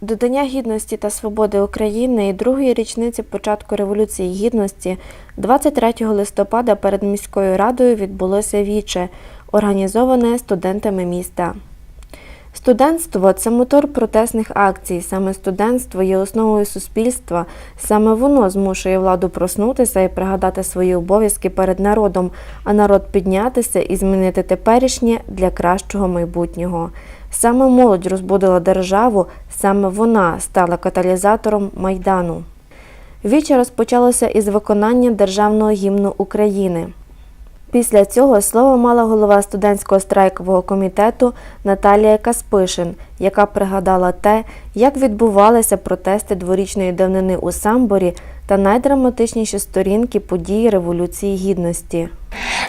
До Дня гідності та свободи України і другої річниці початку Революції Гідності 23 листопада перед міською радою відбулося віче, організоване студентами міста. Студентство це мотор протестних акцій. Саме студентство є основою суспільства. Саме воно змушує владу проснутися і пригадати свої обов'язки перед народом, а народ піднятися і змінити теперішнє для кращого майбутнього. Саме молодь розбудила державу, саме вона стала каталізатором майдану. Віче розпочалося із виконання державного гімну України. Після цього слово мала голова студентського страйкового комітету Наталія Каспишин, яка пригадала те, як відбувалися протести дворічної давнини у Самборі та найдраматичніші сторінки події Революції Гідності.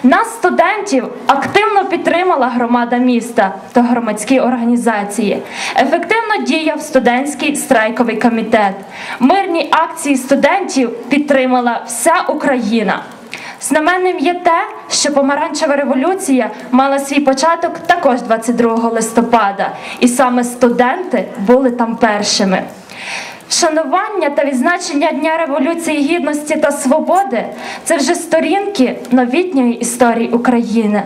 Нас, студентів, активно підтримала громада міста та громадські організації. Ефективно діяв студентський страйковий комітет. Мирні акції студентів підтримала вся Україна. Знаменним є те, що помаранчева революція мала свій початок також 22 листопада, і саме студенти були там першими. Вшанування та відзначення Дня Революції Гідності та Свободи це вже сторінки новітньої історії України.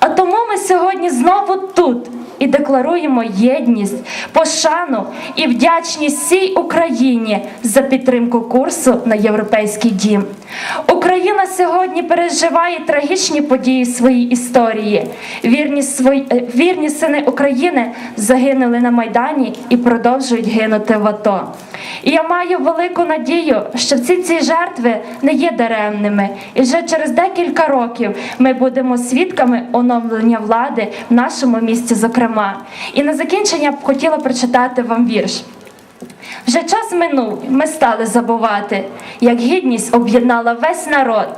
А тому ми сьогодні знову тут і декларуємо єдність, пошану і вдячність всій Україні за підтримку курсу на європейський дім. Україна сьогодні переживає трагічні події своїй історії. Вірні, свої, е, вірні сини України загинули на Майдані і продовжують гинути в АТО. І я маю велику надію, що всі ці жертви не є даремними, і вже через декілька років ми будемо свідками оновлення влади в нашому місті, зокрема. І на закінчення б хотіла прочитати вам вірш. Вже час минув, ми стали забувати, як гідність об'єднала весь народ,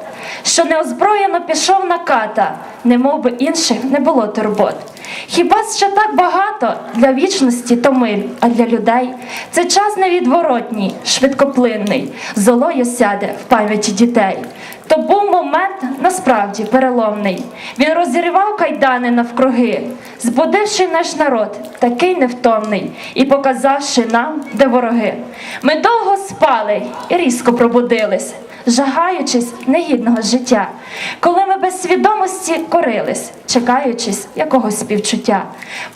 що неозброєно пішов на ката, немов би інших не було турбот. Хіба ще так багато для вічності то миль, а для людей це час невідворотній, швидкоплинний, золою сяде в пам'яті дітей. То був момент насправді переломний. Він розірвав кайдани навкруги, збудивши наш народ, такий невтомний, і показавши нам, де вороги. Ми довго спали і різко пробудились, жагаючись негідного життя, коли ми без свідомості корились, чекаючись якогось співчуття.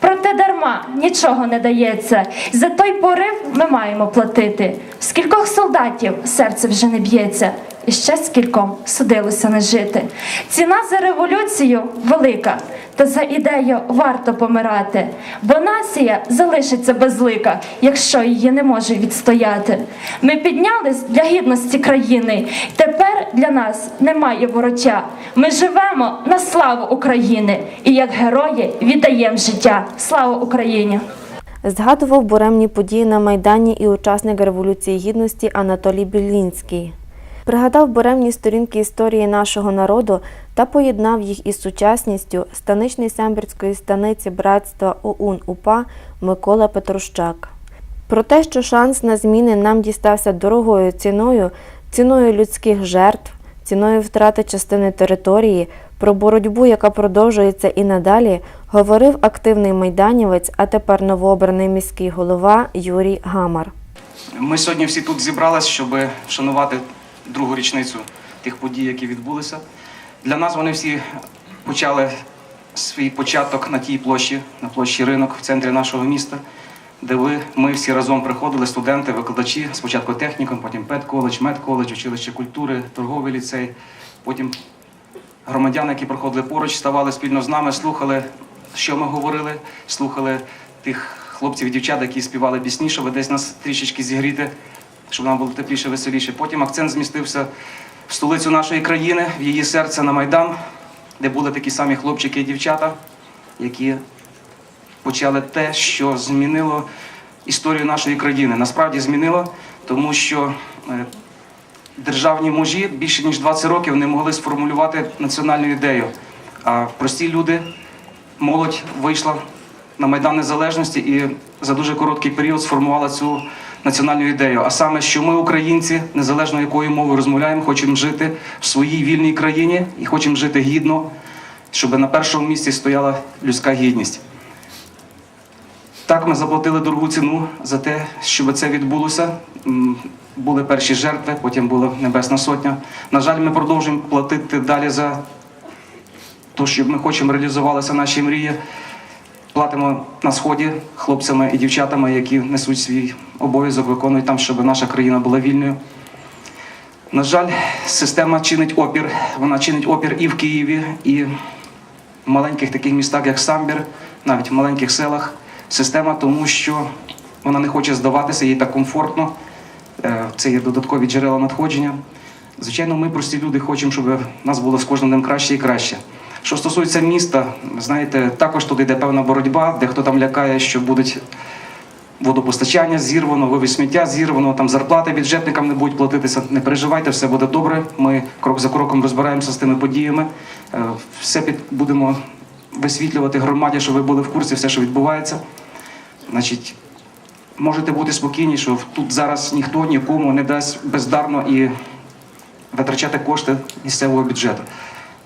Проте дарма нічого не дається. За той порив ми маємо платити. Скількох солдатів серце вже не б'ється. І ще скільком судилося не жити. Ціна за революцію велика, та за ідею варто помирати, бо нація залишиться безлика, якщо її не може відстояти. Ми піднялись для гідності країни. Тепер для нас немає вороття. Ми живемо на славу України і як герої віддаємо життя. Слава Україні! Згадував буремні події на Майдані і учасник Революції Гідності Анатолій Білінський. Пригадав буремні сторінки історії нашого народу та поєднав їх із сучасністю станичний Самбірської станиці братства ОУН УПА Микола Петрущак. Про те, що шанс на зміни нам дістався дорогою ціною, ціною людських жертв, ціною втрати частини території, про боротьбу, яка продовжується і надалі, говорив активний майданівець, а тепер новообраний міський голова Юрій Гамар. Ми сьогодні всі тут зібрались, щоб вшанувати другу річницю тих подій, які відбулися. Для нас вони всі почали свій початок на тій площі, на площі ринок в центрі нашого міста, де ви, ми всі разом приходили, студенти, викладачі, спочатку технікум, потім педколедж, медколедж, училище культури, торговий ліцей, потім громадяни, які проходили поруч, ставали спільно з нами, слухали, що ми говорили, слухали тих хлопців і дівчат, які співали пісні, щоб десь нас трішечки зігріти, щоб нам було тепліше, веселіше. Потім акцент змістився в столицю нашої країни, в її серце на Майдан, де були такі самі хлопчики і дівчата, які почали те, що змінило історію нашої країни. Насправді змінило, тому що е, державні мужі більше ніж 20 років не могли сформулювати національну ідею. А прості люди, молодь вийшла на Майдан Незалежності і за дуже короткий період сформувала цю національну ідею. А саме, що ми, українці, незалежно якою мовою розмовляємо, хочемо жити в своїй вільній країні і хочемо жити гідно, щоб на першому місці стояла людська гідність. Так, ми заплатили дорогу ціну за те, щоб це відбулося. Були перші жертви, потім була Небесна Сотня. На жаль, ми продовжуємо платити далі за те, що ми хочемо реалізувалися наші мрії. Платимо на сході хлопцями і дівчатами, які несуть свій обов'язок, виконують там, щоб наша країна була вільною. На жаль, система чинить опір. Вона чинить опір і в Києві, і в маленьких таких містах, як Самбір, навіть в маленьких селах. Система, тому що вона не хоче здаватися, їй так комфортно. Е, Це є додаткові джерела надходження. Звичайно, ми, прості люди, хочемо, щоб нас було з кожним днем краще і краще. Що стосується міста, знаєте, також тут йде певна боротьба, де хто там лякає, що будуть водопостачання зірвано, вивіз сміття зірвано, там зарплати бюджетникам не будуть платитися. Не переживайте, все буде добре. Ми крок за кроком розбираємося з тими подіями. Е, Все під будемо висвітлювати громаді, щоб ви були в курсі, все, що відбувається. Значить, можете бути спокійні, що тут зараз ніхто нікому не дасть бездарно і витрачати кошти місцевого бюджету.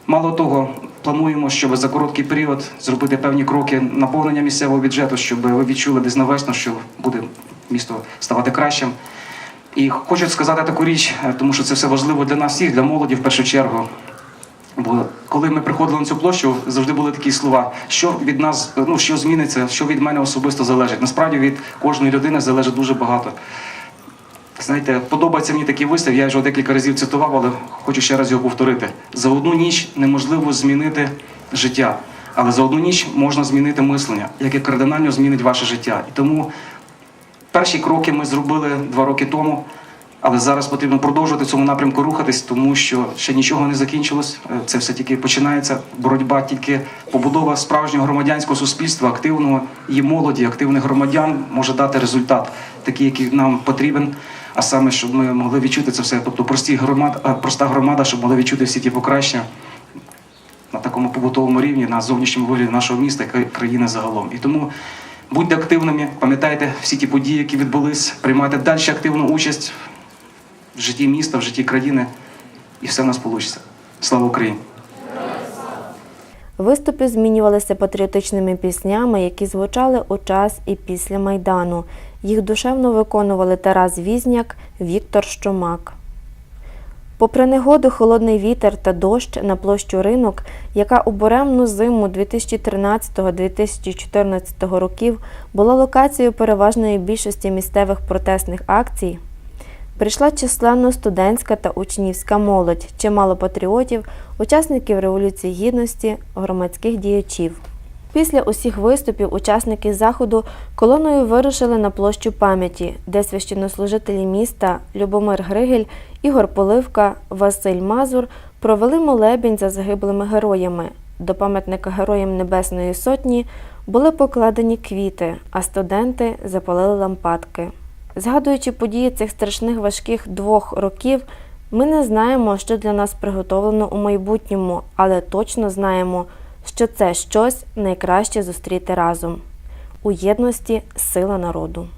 Мало того, плануємо, щоб за короткий період зробити певні кроки наповнення місцевого бюджету, щоб ви відчули десь на весну, що буде місто ставати кращим. І хочу сказати таку річ, е, тому що це все важливо для нас всіх, для молоді в першу чергу. Бо коли ми приходили на цю площу, завжди були такі слова, що від нас, ну що зміниться, що від мене особисто залежить. Насправді від кожної людини залежить дуже багато. Знаєте, подобається мені такий вислів, я вже декілька разів цитував, але хочу ще раз його повторити. За одну ніч неможливо змінити життя, але за одну ніч можна змінити мислення, яке кардинально змінить ваше життя. І тому перші кроки ми зробили два роки тому, але зараз потрібно продовжувати в цьому напрямку рухатись, тому що ще нічого не закінчилось. Е, Це все тільки починається. Боротьба тільки побудова справжнього громадянського суспільства, активного і молоді, активних громадян може дати результат, такий, який нам потрібен. А саме, щоб ми могли відчути це все, тобто прості громад, е, проста громада, щоб могли відчути всі ті покращення на такому побутовому рівні, на зовнішньому вигляді нашого міста і країни загалом. І тому будьте активними, пам'ятайте всі ті події, які відбулись, приймайте далі активну участь в житті міста, в житті країни, і все в нас вийде. Слава Україні! Виступи змінювалися патріотичними піснями, які звучали у час і після Майдану. Їх душевно виконували Тарас Візняк, Віктор Щомак. Попри негоду, холодний вітер та дощ на площу ринок, яка у буремну зиму 2013-2014 років була локацією переважної більшості місцевих протестних акцій, прийшла численна студентська та учнівська молодь, чимало патріотів, учасників Революції Гідності, громадських діячів. Після усіх виступів учасники заходу колоною вирушили на площу пам'яті, де священнослужителі міста Любомир Григель, Ігор Поливка, Василь Мазур провели молебень за загиблими героями. До пам'ятника Героям Небесної Сотні були покладені квіти, а студенти запалили лампадки. Згадуючи події цих страшних важких двох років, ми не знаємо, що для нас приготовлено у майбутньому, але точно знаємо, що це щось найкраще зустріти разом. У єдності сила народу.